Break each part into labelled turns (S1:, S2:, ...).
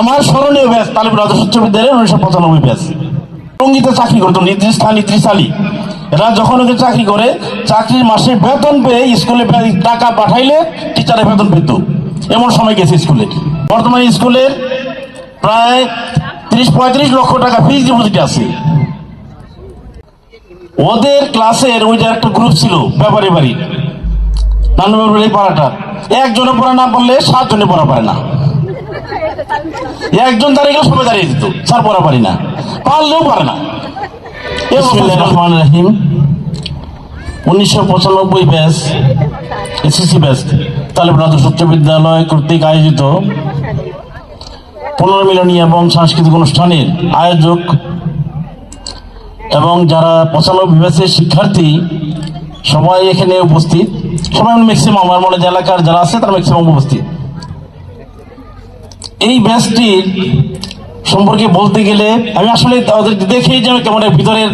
S1: আমার স্মরণীয় ব্যাস তালিম আদর্শ উচ্চ বিদ্যালয়ের উনিশশো পঁচানব্বই ব্যাস টঙ্গিতে চাকরি করতো নির্দিষ্ট এরা যখন ওকে চাকরি করে, চাকরির মাসে বেতন পেয়ে স্কুলে টাকা পাঠাইলে টিচারের বেতন পেত। এমন সময় গেছে স্কুলে। বর্তমানে স্কুলের প্রায় ত্রিশ পঁয়ত্রিশ লক্ষ টাকা ফিজ ডিপোজিট আছে। ওদের ক্লাসের ওইটা একটা গ্রুপ ছিল, ব্যাপারে বাড়ি। এই পাড়াটা। একজনে পড়া না পারলে সাতজনে পড়া পারে না। একজন দাঁড়িয়ে গেলে সবাই দাঁড়িয়ে দিত। স্যার পড়া পারি না। পারলেও পারে না। রহমানির রহিম। উনিশশো পঁচানব্বই ব্যাচ এসএসসি ব্যাচ তালিব আদর্শ উচ্চ বিদ্যালয় কর্তৃক আয়োজিত পুনর্মিলনী এবং সাংস্কৃতিক অনুষ্ঠানের আয়োজক এবং যারা পঁচানব্বই ব্যাচের শিক্ষার্থী, সবাই এখানে উপস্থিত। সবাই ম্যাক্সিমাম আমার মনে যে এলাকার যারা আছে, তারা ম্যাক্সিমাম উপস্থিত। এই ব্যাচটির সম্পর্কে বলতে গেলে আমি আসলে ওদের দেখেই যেন কেমন এর ভিতরের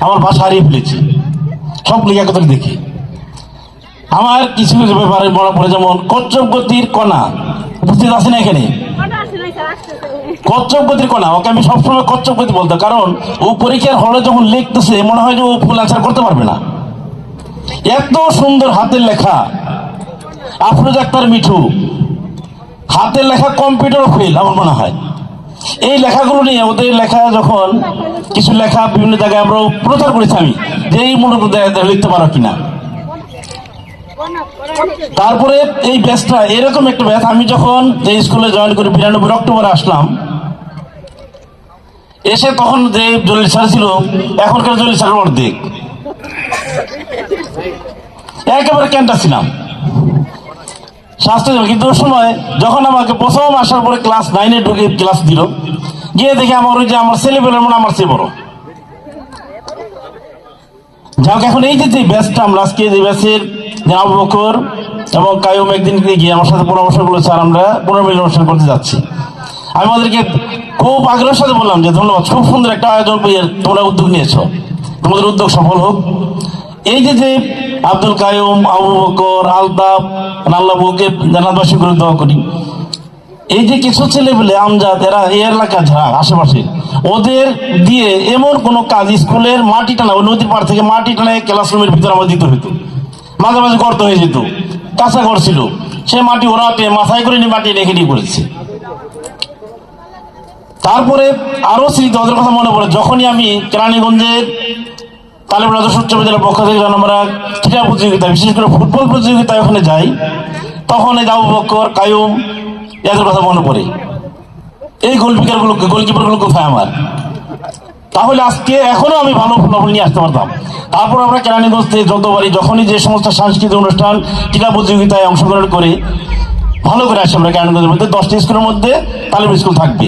S1: আমার ভাষা হারিয়ে ফেলেছি। সব লেখা কথা দেখি। আমার কিছু কিছু ব্যাপারে মনে পড়ে যেমন কচ্ছপ গতির কণা উপস্থিত আছে না এখানে? কচ্ছপ গতির কণা ওকে আমি সবসময় কচ্ছপ গতি বলতাম কারণ ও পরীক্ষার হলে যখন লিখতেছে মনে হয় যে ও ফুল আনসার করতে পারবে না। এত সুন্দর হাতের লেখা। আফরোজ আক্তার মিঠু। হাতের লেখা কম্পিউটার ফেল আমার মনে হয়। এই লেখাগুলো নিয়ে ওদের লেখা যখন কিছু লেখা বিভিন্ন জায়গায় আমরা প্রচার করেছি আমি, যে এই মূলত লিখতে পারো কিনা। তারপরে এই ব্যাচটা এরকম একটা ব্যাচ আমি যখন এই স্কুলে জয়েন করি বিরানব্বই অক্টোবরে আসলাম, এসে তখন যে জলিল স্যার ছিল, এখনকার জলিল স্যারের অর্ধেক। একেবারে ক্যান্টা ছিলাম। স্বাস্থ্য কিন্তু ওই সময় যখন আমাকে প্রথম আসার পরে ক্লাস নাইনে ঢুকে ক্লাস দিল, গিয়ে দেখি আমার ওই যে আমার ছেলেবেলের মনে আমার চেয়ে বড়। যাক এখন এই যে যে ব্যাচটা আমরা আজকে যে ব্যাচের আবু এবং কায়ুম একদিন গিয়ে আমার সাথে পরামর্শ করল, স্যার, আমরা পুনর্মিলন অনুষ্ঠান করতে যাচ্ছি। আমি আমাদেরকে খুব আগ্রহের সাথে বললাম যে, ধন্যবাদ, খুব সুন্দর একটা আয়োজন তোমরা উদ্যোগ নিয়েছো। তোমাদের উদ্যোগ সফল হোক। এই যে যে আব্দুল কায়ুম আবু বকর, আলতাফ আল্লাহকে জানাতবাসী করে দোয়া করি। এই যে কিছু ছেলে পেলে আমজাদ এরা এই এলাকা যারা, আশেপাশে, ওদের দিয়ে এমন কোন কাজ, স্কুলের মাটি টানা, ওই নদীর পাড় থেকে মাটি টানা ক্লাসরুমের ভিতরে আমার দিতে হতো মাঝে মাঝে গর্ত হয়ে যেত, কাঁচা ঘর ছিল। সে মাটি ওরাতে মাথায় করে নিয়ে মাটি রেখে নিয়ে করেছে। তারপরে আরও স্মৃতি ওদের কথা মনে পড়ে, যখনই আমি কেরানীগঞ্জের তালেব আদর্শ উচ্চ বিদ্যালয়ের পক্ষ থেকে যখন আমরা ক্রীড়া প্রতিযোগিতা, বিশেষ করে ফুটবল প্রতিযোগিতায় ওখানে যাই তখন এই দাবু বক্কর, কায়ুম এদের কথা মনে পড়ে। এই গোলকিপারগুলো গোলকিপারগুলো কোথায় আমার। তাহলে আজকে এখনও আমি ভালো ফলাফল নিয়ে আসতে পারতাম। তারপর আমরা কেরানীগঞ্জ থেকে যতবারই, যখনই যে সমস্ত সাংস্কৃতিক অনুষ্ঠান, ক্রীড়া প্রতিযোগিতায় অংশগ্রহণ করে, ভালো করে আসি আমরা কেরানীগঞ্জের মধ্যে। দশটি স্কুলের মধ্যে তালিম স্কুল থাকবে।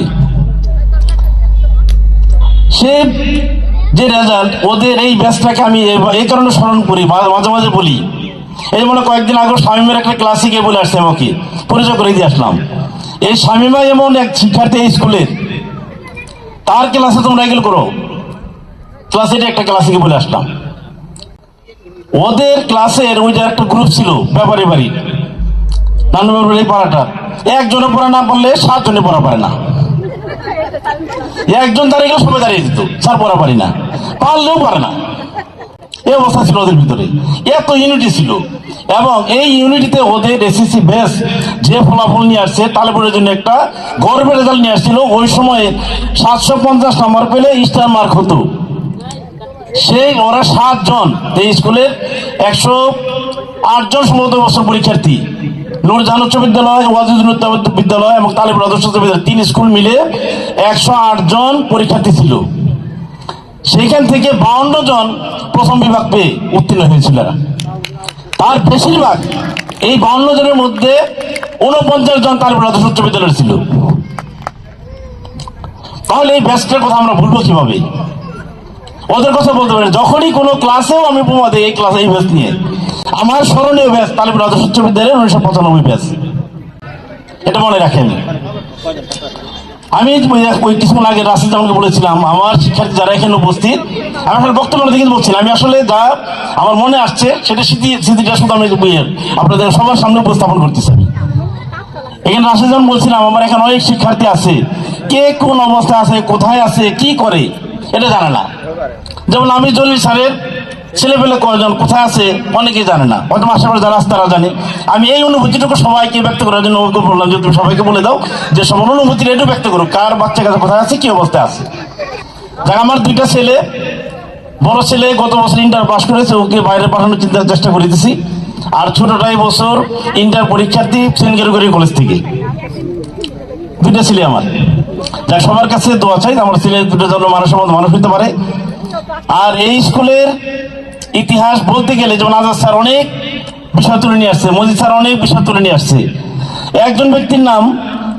S1: সে যে রেজাল্ট ওদের এই ব্যাচটাকে আমি এই কারণে স্মরণ করি মাঝে মাঝে বলি। এই মনে কয়েকদিন আগে স্বামীমের একটা ক্লাসিকে বলে আসছে আমাকে। পরিচয় করে দিয়ে আসলাম। এই স্বামীমা এমন এক শিক্ষার্থী এই স্কুলের তার ক্লাসে তোমরা এগুলো করো। ক্লাসে একটা ক্লাসিকে বলে আসলাম। ওদের ক্লাসের ওইটা একটা গ্রুপ ছিল, ব্যাপারে বাড়ি। এই পাড়াটা। একজনে পড়া না পারলে সাতজনে পড়া পারে না। একজন দাঁড়িয়ে গেলে, সবাই দাঁড়িয়ে দিত। স্যার পড়া পারি না। পারলেও পারে না। এই অবস্থা ছিল ওদের ভিতরে। এত ইউনিটি ছিল। এবং এই ইউনিটিতে ওদের এসএসসি বেস যে ফলাফল নিয়ে আসছে তালেপুরের জন্য একটা গর্বের রেজাল্ট নিয়ে আসছিল। ওই সময়ে সাতশো পঞ্চাশ নাম্বার পেলে স্টার মার্ক হতো। সেই ওরা সাতজন, এই স্কুলের একশো আটজন সম্ভবত বছর পরীক্ষার্থী। নূরজাহান উচ্চ বিদ্যালয়, ওয়াজিদুল বিদ্যালয় এবং তালিব আদর্শ বিদ্যালয়, তিন স্কুল মিলে একশো আট জন পরীক্ষার্থী ছিল। সেইখান থেকে বাউন্ন জন প্রথম বিভাগ পেয়ে উত্তীর্ণ হয়েছিল। তার বেশিরভাগ এই বাউন্ন জনের মধ্যে উনপঞ্চাশ জন তালিব আদর্শ উচ্চ বিদ্যালয় ছিল। তাহলে এই ব্যাচটার কথা আমরা ভুলবো কীভাবে? ওদের কথা বলতে পারি যখনই কোনো ক্লাসেও আমি উপমা দিই, এই ক্লাস, এই ব্যাচ নিয়ে। আমার স্মরণীয় ব্যাচ তালিম আদর্শ উচ্চ বিদ্যালয়ের উনিশশো পঁচানব্বই ব্যাচ। এটা মনে রাখেন। আমি ওই- কিছুক্ষণ আগে রাসিদ জামানকে বলেছিলাম, আমার শিক্ষার্থী যারা এখানে উপস্থিত, আমি আসলে বক্তব্য দিকে বলছিলাম আমি আসলে যা আমার মনে আসছে, সেটা স্মৃতি, স্মৃতিটা শুধু আমি বইয়ের, আপনাদের সবার সামনে উপস্থাপন করতেছি এখানে রাশি যখন বলছিলাম, আমার এখানে অনেক শিক্ষার্থী আছে, কে কোন অবস্থায় আছে, কোথায় আছে, কি করে, এটা জানে না। যেমন আমি জলিল স্যারের ছেলেপেলে কয়জন, কোথায় আছে অনেকে জানে না। হয়তো আশেপাশে যারা আছে তারা জানে। আমি এই অনুভূতিটুকু সবাইকে ব্যক্ত করার জন্য ওকে বললাম যে তুমি সবাইকে বলে দাও যে সব অনুভূতিটা একটু ব্যক্ত করো। কার বাচ্চা কাছে কোথায় আছে, কি অবস্থায় আছে? যাক, আমার দুইটা ছেলে, বড় ছেলে গত বছর ইন্টার পাস করেছে, ওকে বাইরে পাঠানোর চিন্তা চেষ্টা করিতেছি। আর ছোটটাই বছর ইন্টার পরীক্ষার্থী সেন্ট গেরুগরি কলেজ থেকে। দুইটা ছেলে আমার। যা সবার কাছে দোয়া চাই, আমার ছেলে দুটো জন্য মানুষের মতো মানুষ হতে পারে। আর এই স্কুলের ইতিহাস বলতে গেলে, যেমন আজাদ স্যার অনেক বিষয় তুলে নিয়ে আসছে, মজিদ স্যার অনেক বিষয় তুলে নিয়ে আসছে। একজন ব্যক্তির নাম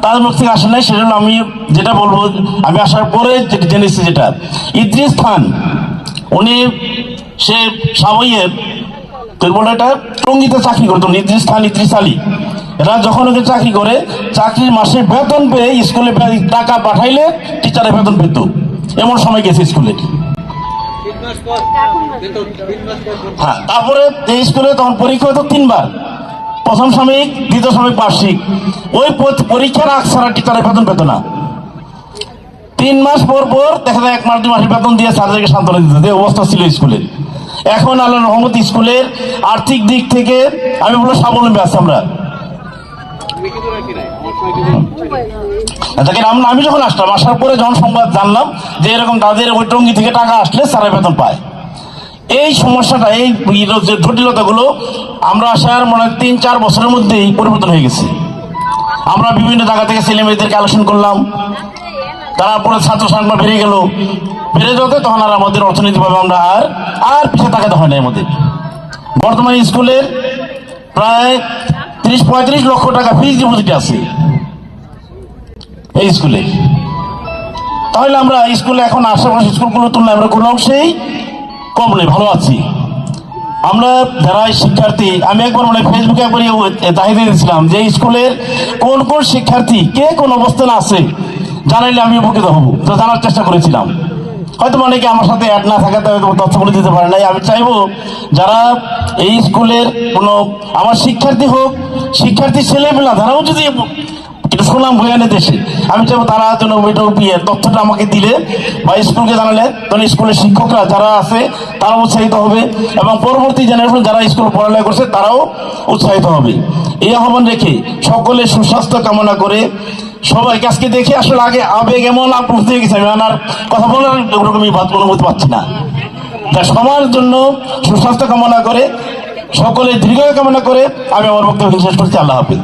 S1: তার মুখ থেকে আসে নাই, সেটা আমি যেটা বলব, আমি আসার পরে যেটা জেনেছি যেটা। ইদ্রিস খান, উনি সে সাবইয়ের তো বলে এটা টঙ্গিতে চাকরি করতো ইদ্রিস খান ইদ্রিস আলী। এরা যখন ওকে চাকরি করে, চাকরির মাসে বেতন পেয়ে স্কুলে টাকা পাঠাইলে টিচারের বেতন পেত। এমন সময় গেছে স্কুলে। হ্যাঁ তারপরে এই স্কুলে তখন পরীক্ষা হতো তিনবার। প্রথম শ্রমিক দ্বিতীয় শ্রমিক বার্ষিক। ওই পরীক্ষার আগ ছাড়া টিচারের বেতন পেত না। তিন মাস পর পর দেখা যায় এক মাস দুই মাসের বেতন দিয়ে স্যারদেরকে সান্ত্বনা দিতে যে অবস্থা ছিল স্কুলের এখন আল্লাহ রহমত স্কুলের আর্থিক দিক থেকে আমি বলব স্বাবলম্বী আছি আমরা।
S2: আমরা
S1: আমি যখন আসলাম আসার পরে যখন সংবাদ জানলাম যে এরকম তাদের ওই টঙ্গি থেকে টাকা আসলে সারা বেতন পায়। এই সমস্যাটা, এই জটিলতাগুলো আমরা আসার মনে তিন, চার বছরের মধ্যেই পরিবর্তন হয়ে গেছে। আমরা বিভিন্ন জায়গা থেকে ছেলে আলোচনা করলাম। তারপরে ছাত্র সংখ্যা বেড়ে গেল। বেড়ে যেতে তখন আর আমাদের অর্থনৈতিকভাবে আমরা আর আর পিছিয়ে তাকাতে হয় না আমাদের বর্তমানে স্কুলের প্রায় তিরিশ পঁয়ত্রিশ লক্ষ টাকা ফিজ ডিপোজিট আছে। এই স্কুলে তাহলে আমরা স্কুলে এখন আশেপাশে স্কুলগুলোর তুলনায় আমরা কোনো অংশেই কম নেই, ভালো আছি। আমরা যারা শিক্ষার্থী, আমি একবার মানে ফেসবুকে একবার চাহিদা দিয়েছিলাম যে স্কুলের কোন কোন শিক্ষার্থী কে কোন অবস্থানে আছে, জানাইলে আমি উপকৃত হব। তো জানার চেষ্টা করেছিলাম। হয়তো অনেকে আমার সাথে অ্যাড না থাকাতে হয়তো বলে দিতে পারে নাই। আমি চাইব যারা এই স্কুলের কোনো আমার শিক্ষার্থী হোক, শিক্ষার্থী ছেলেমেলা তারাও যদি এটা শুনলাম ভয়ানের দেশে, আমি চাইব তারা যেন ওইটা বিয়ে তথ্যটা আমাকে দিলে বা স্কুলকে জানালে তখন স্কুলের শিক্ষকরা যারা আছে, তারাও উৎসাহিত হবে এবং পরবর্তী জেনারেশন যারা স্কুল পড়ালেখা করছে, তারাও উৎসাহিত হবে। এই আহ্বান রেখে সকলে সুস্বাস্থ্য কামনা করে সবাইকে আজকে দেখে আসলে আগে আবেগ এমন আপ্লুত হয়ে গেছে, আমি আর কথা বলার ওরকমই বাদ অনুমতি পাচ্ছি না। তা সবার জন্য সুস্বাস্থ্য কামনা করে সকলে দীর্ঘ কামনা করে আমি আমার বক্তব্য শেষ করছি, আল্লাহ হাফিজ।